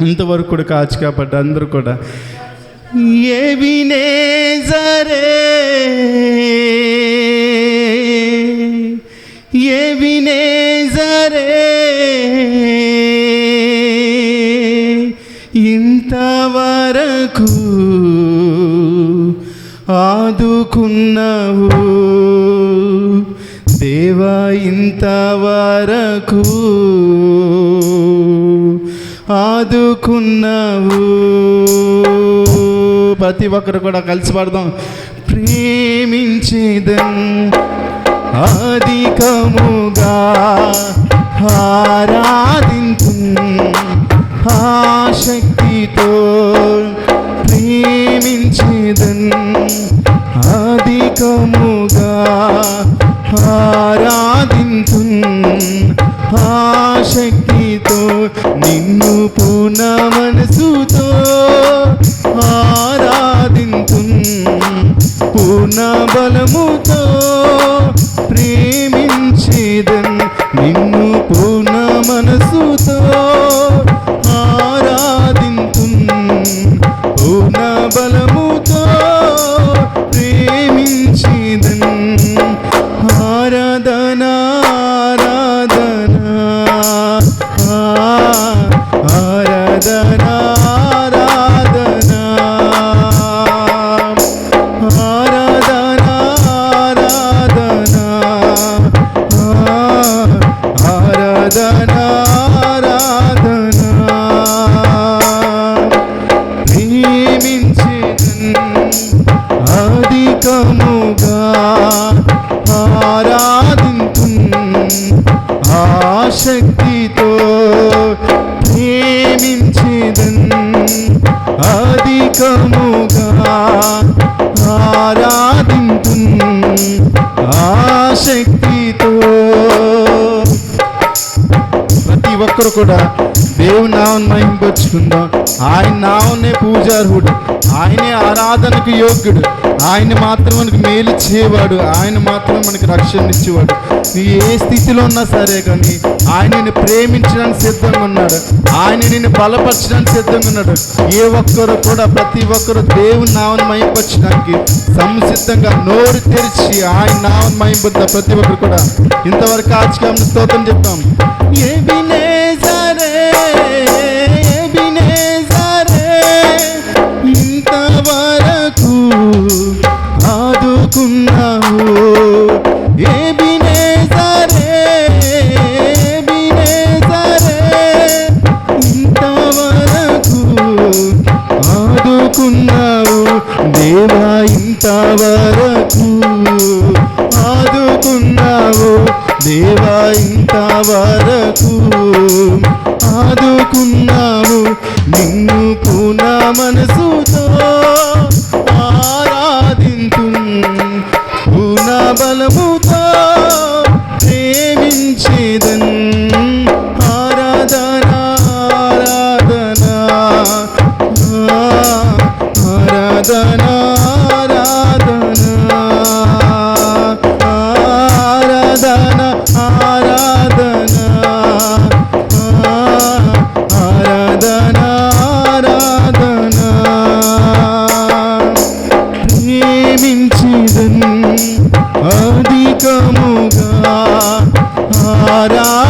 ఇంతవరకు కూడా కాచి కాబట్టి అందరూ కూడా. ఏవినే జరే వినే జరే ఇంతవరకు ఆదుకున్నావు. దేవా ఇంతవరకు ఆదుకున్నావు. ప్రతి ఒక్కరు కూడా కలిసి పడదాం. ప్రేమించేదం అధికముగా ఆరాధింతు ఆశక్తితో ప్రేమించేదన్ అధికముగా ఆరాధింతు ఆశక్తితో నిన్ను పూర్ణ మనసుతో ఆరాధించు. పూర్ణ బలముతో శక్తితో ప్రేమించేదన్ అధికముగా ఆరాధింతు ఆశక్తితో ప్రతి ఒక్కరు కూడా దేవుని నామం మహింపరుచుకుందాం. ఆయన నామనే పూజార్హుడు. ఆయనే ఆరాధనకు యోగ్యుడు. ఆయన మాత్రం మనకు మేలు చేయవాడు ఆయన మాత్రం మనకి రక్షణ ఇచ్చేవాడు. నీ ఏ స్థితిలో ఉన్నా సరే కానీ ఆయన నిన్ను ప్రేమించడానికి సిద్ధంగా ఉన్నాడు. ఆయన నిన్ను బలపరచడానికి సిద్ధంగా ఉన్నాడు. ఏ ఒక్కరు కూడా ప్రతి ఒక్కరు దేవుని నామను మహింపరచడానికి సంసిద్ధంగా నోరు తెరిచి ఆయన నామను మహింపడతా ప్రతి ఒక్కరు కూడా. ఇంతవరకు ఆచకాలం స్తోత్రం చెప్తాం. ఏ ఇంతవరకు ఆదుకున్నావు. దేవా ఇంతవరకు ఆదుకున్నావు. నిన్ను పూన మనసుతో ఆరాధింతు పూన బలముతో ప్రేమించేదన్ ఆరాధన ఆరాధన ఆరాధన. ఆరాధింతు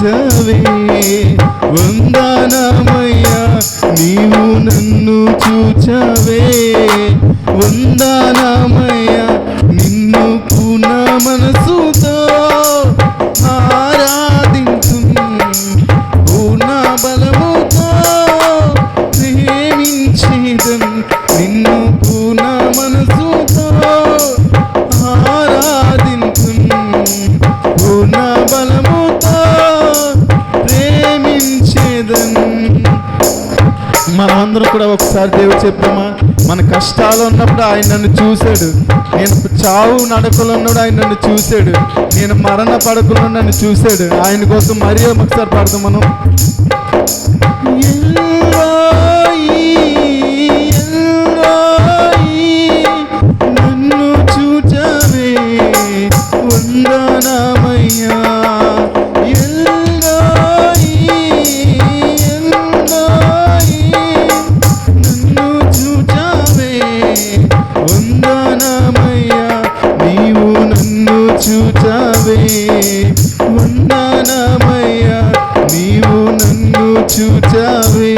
చేశావే వందానమయ్యా నీవు నన్ను చూచావే. వందానమయ్యా నిన్ను పునా మనసుతో ఆరాధించు పూనా బలముతో ప్రేమించేదం. నిన్ను పూనా మనసు మనందరం కూడా ఒకసారి దేవుడు చెప్పామా మన కష్టాలు ఉన్నప్పుడు ఆయన నన్ను చూశాడు. నేను చావు నడకలు ఉన్నప్పుడు ఆయన నన్ను చూశాడు. నేను మరణ పడకలు నన్ను చూశాడు. ఆయన కోసం మరీ ఒకసారి పడతాం మనం. చూచావే. ఉన్నానమయ్యా నీవు నన్ను చూచావే.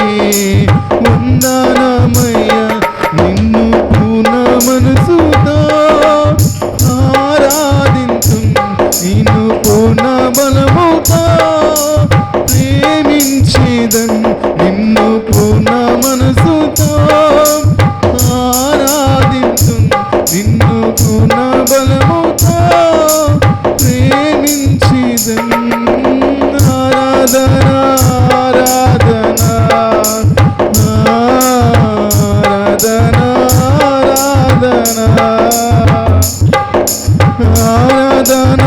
ఆరాధన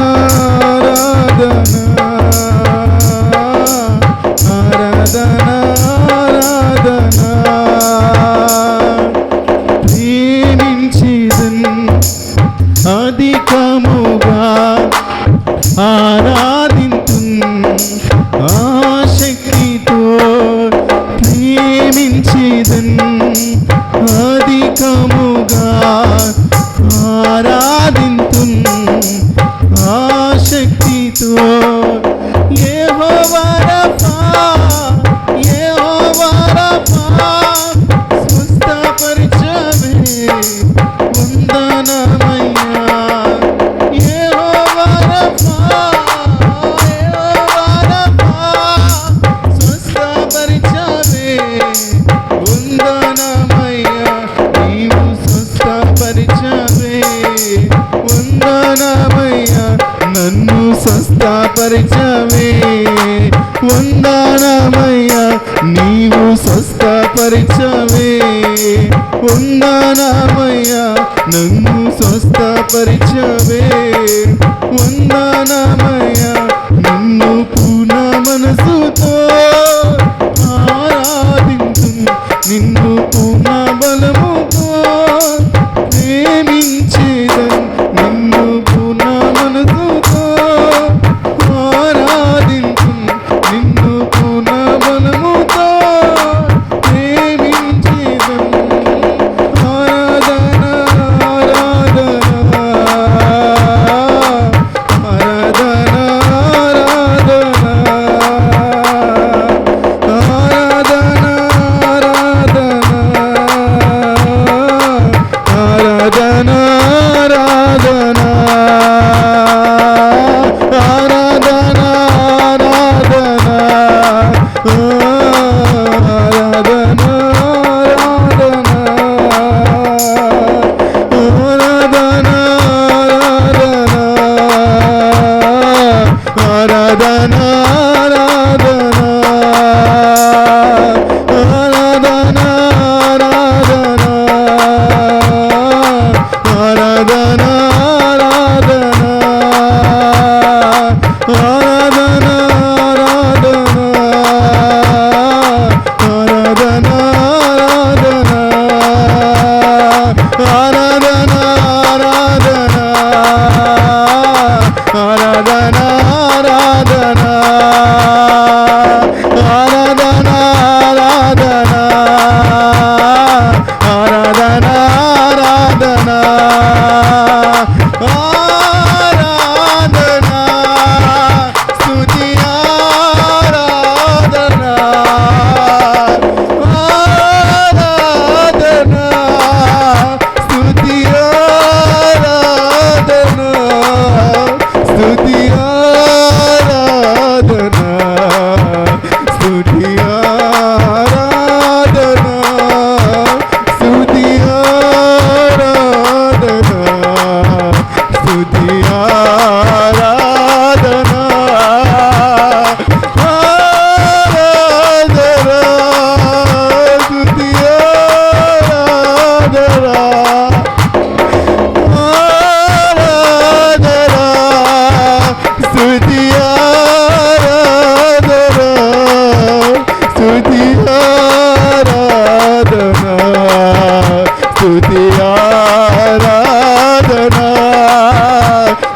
ఆరాధన ఆరాధన ప్రేమించిదన్ అధికముగా ఆరాధింతు ఆశక్తితో ప్రేమించిదన్ అధికముగా ఆరాధింతు ఆశక్తితో యెహోవారఫా వందనామయ్యా నన్ను స్వస్థపరిచవే. వందనామయ్యా भजन Tuti aradhana,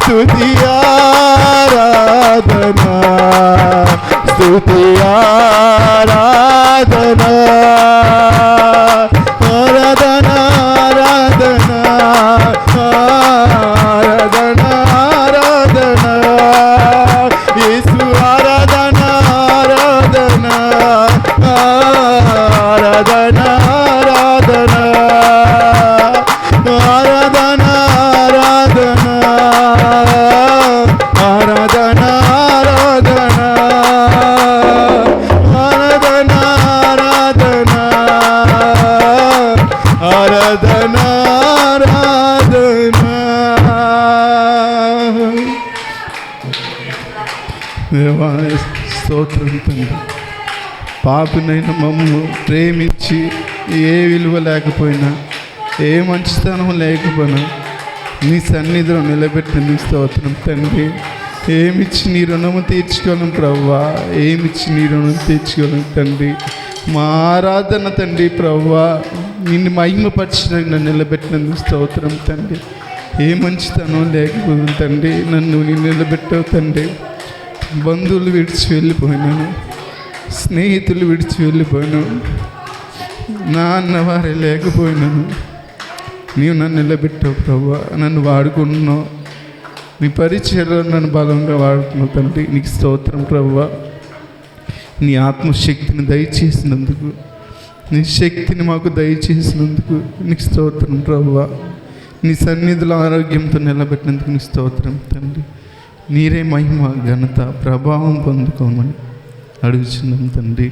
tuti aradhana, tuti aradhana. దేవాయ స్తోత్రం తండ్రి. పాపినైన మమ్మల్ని ప్రేమించి ఏ విలువ లేకపోయినా ఏ మంచితనం లేకపోయినా నీ సన్నిధిలో నిలబెట్టిన నీ స్తోత్రం తండ్రి. ఏమిచ్చి నీ రుణము తీర్చుకోలేం ప్రవ్వా? ఏమిచ్చి నీ రుణం తీర్చుకోలేం తండ్రి? మా ఆరాధన తండ్రి ప్రవ్వా నిన్ను మహిమపరిచిన నన్ను నిలబెట్టిన నీ స్తోత్రం తండ్రి. ఏ మంచితనం లేకపోతుంది తండ్రి నన్ను నిలబెట్టవు తండ్రి. బంధువులు విడిచి వెళ్ళిపోయినాను. స్నేహితులు విడిచి వెళ్ళిపోయినాను. నా అన్నవారే లేకపోయినాను. నీవు నన్ను నిలబెట్టావు ప్రభు నన్ను వాడుకుంటున్నావు నీ పరిచయలో నన్ను బలంగా వాడుకున్నావు తండ్రి. నీకు స్తోత్రం ప్రభు నీ ఆత్మశక్తిని దయచేసినందుకు నీ శక్తిని మాకు దయచేసినందుకు నీకు స్తోత్రం ప్రభు నీ సన్నిధిలో ఆరోగ్యంతో నిలబెట్టినందుకు నీ స్తోత్రం తండ్రి. నీరే మహిమ ఘనత ప్రభావం పొందుకోమని అడుగుచున్నాం తండ్రి.